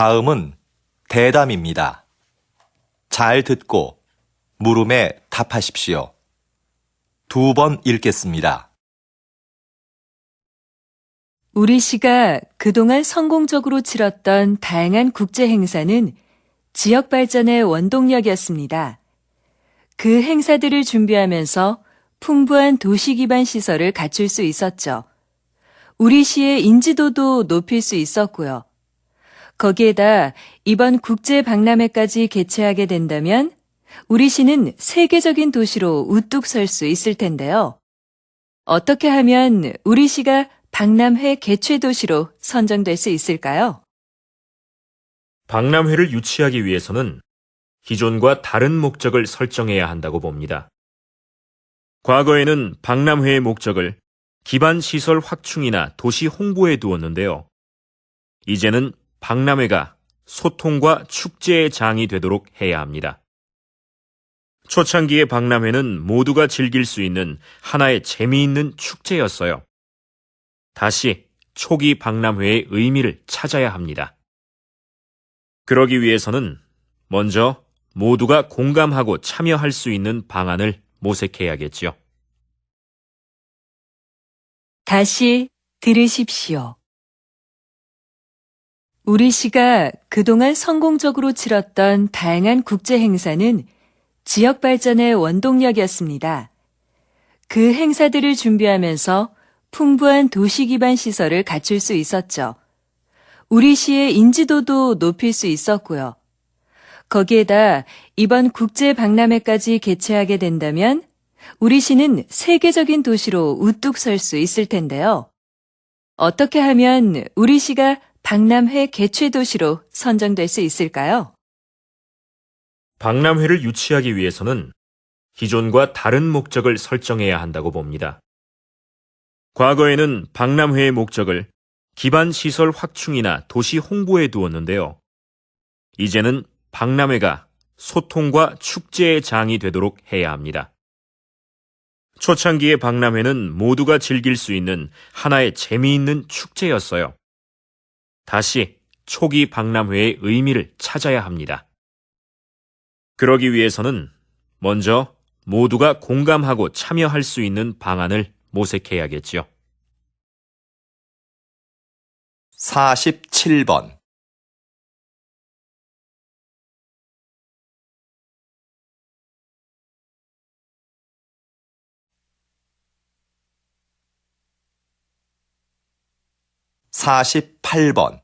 다음은 대담입니다. 잘 듣고 물음에 답하십시오. 두 번 읽겠습니다. 우리 시가 그동안 성공적으로 치렀던 다양한 국제 행사는 지역 발전의 원동력이었습니다. 그 행사들을 준비하면서 풍부한 도시 기반 시설을 갖출 수 있었죠. 우리 시의 인지도도 높일 수 있었고요. 거기에다 이번 국제 박람회까지 개최하게 된다면 우리 시는 세계적인 도시로 우뚝 설 수 있을 텐데요. 어떻게 하면 우리 시가 박람회 개최 도시로 선정될 수 있을까요? 박람회를 유치하기 위해서는 기존과 다른 목적을 설정해야 한다고 봅니다. 과거에는 박람회의 목적을 기반 시설 확충이나 도시 홍보에 두었는데요. 이제는 박람회가 소통과 축제의 장이 되도록 해야 합니다. 초창기의 박람회는 모두가 즐길 수 있는 하나의 재미있는 축제였어요. 다시 초기 박람회의 의미를 찾아야 합니다. 그러기 위해서는 먼저 모두가 공감하고 참여할 수 있는 방안을 모색해야겠지요. 다시 들으십시오. 우리 시가 그동안 성공적으로 치렀던 다양한 국제 행사는 지역 발전의 원동력이었습니다. 그 행사들을 준비하면서 풍부한 도시 기반 시설을 갖출 수 있었죠. 우리 시의 인지도도 높일 수 있었고요. 거기에다 이번 국제 박람회까지 개최하게 된다면 우리 시는 세계적인 도시로 우뚝 설 수 있을 텐데요. 어떻게 하면 우리 시가 박람회 개최 도시로 선정될 수 있을까요? 박람회를 유치하기 위해서는 기존과 다른 목적을 설정해야 한다고 봅니다. 과거에는 박람회의 목적을 기반 시설 확충이나 도시 홍보에 두었는데요. 이제는 박람회가 소통과 축제의 장이 되도록 해야 합니다. 초창기의 박람회는 모두가 즐길 수 있는 하나의 재미있는 축제였어요. 다시 초기 박람회의 의미를 찾아야 합니다. 그러기 위해서는 먼저 모두가 공감하고 참여할 수 있는 방안을 모색해야겠지요. 47번. 사십팔 번